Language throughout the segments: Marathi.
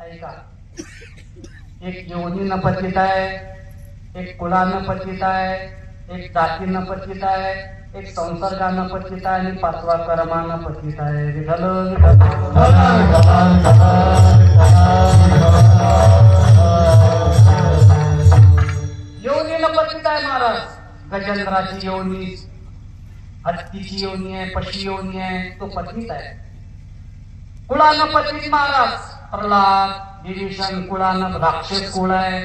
ऐका. एक योनीनं पतित आहे एक कुलानं पतित आहे एक जातीनं पतित आहे एक संसर्गानं पतित आहे आणि पाचवा कर्मानं पतित आहे. विठ्ठल योनीनं पतित आहे महाराज. गजेंद्राची योनी हत्तीची योनी आहे पशी योनी आहे तो पतित आहे. कुळानं पतित महाराज. प्रल्हाद विभीषण कुळानं राक्षस कुळ आहे.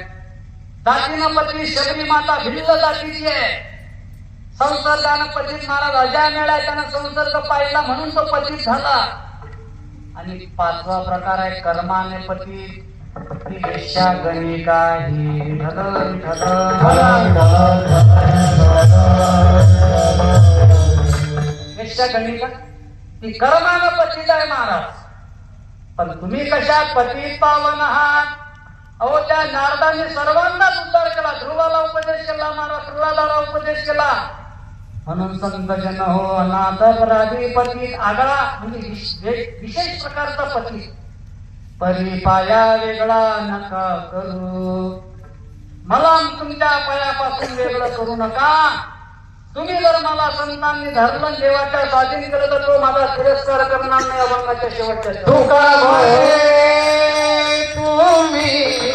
जातीनं पती शबरी माता भिल्ल जातीची आहे. संसर्गानं पतीत मला रजा मिळाय त्यानं संसर्ग पाहिला म्हणून तो पतीत झाला. आणि पाचवा प्रकार आहे कर्माने पती. ती गणिका ही धन गणिका ती कर्मानं पतीत आहे महाराज. पण तुम्ही कशा पती पावन आहात अहो त्या नारदाने सर्वांनाच उद्धार केला. ध्रुवाला उपदेश केला महाराज प्रल्हादाला उपदेश केला. म्हणून संत जन हो अनाथ अपराधी पती आगळा म्हणजे विशेष प्रकारचा पती. परी पाया वेगळा नका करू. मला तुमच्या पायापासून वेगळं करू नका. तुम्ही जर मला संतांनी धरलं देवाच्या स्वाधीन केलं तर तो माझा तिरस्कार करणार नाही अभंगाच्या शेवटच्या तुम्ही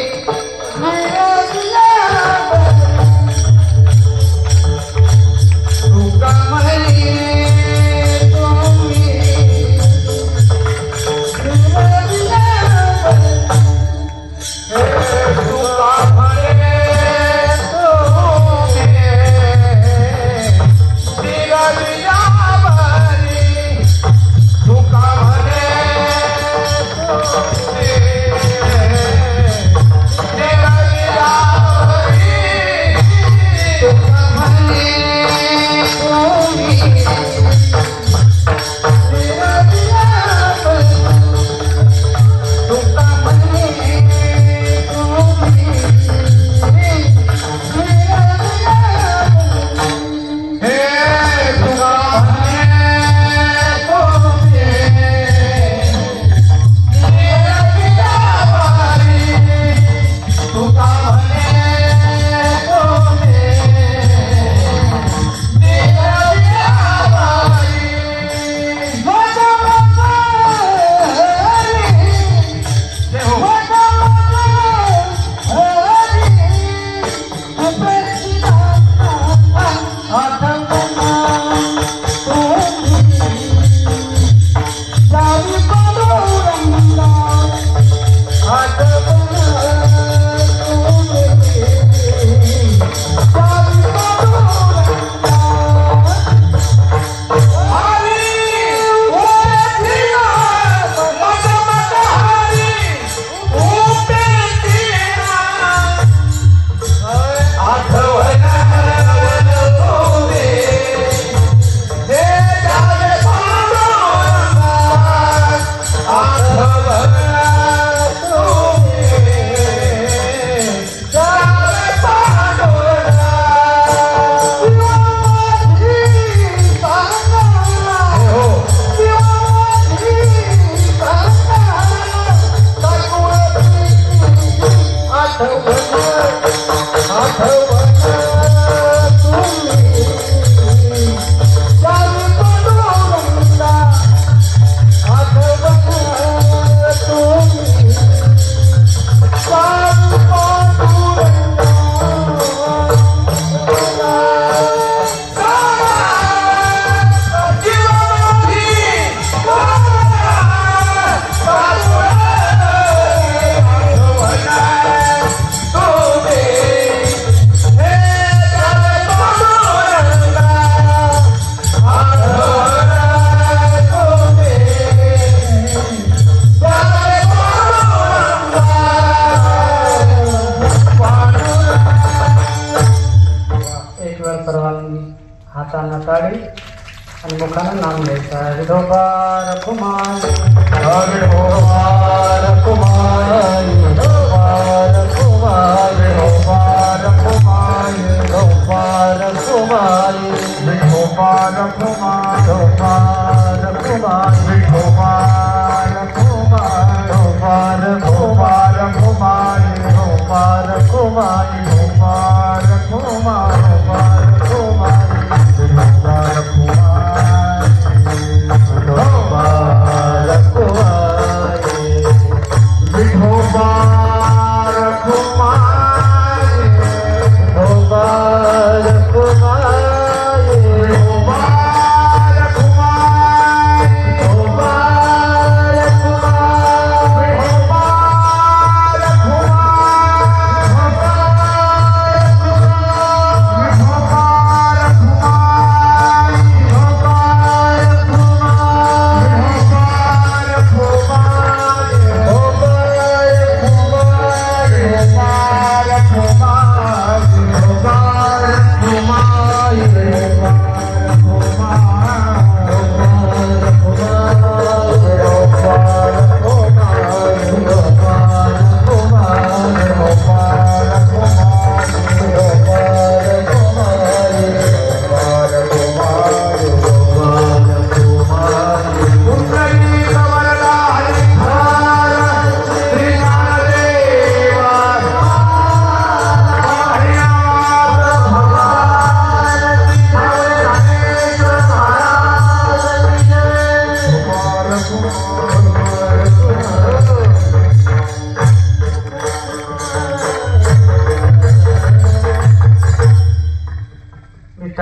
हातांना साडी आणि मुखानं नाम घ्यायचं. विठोबा रखुमान विठोबा रखुमान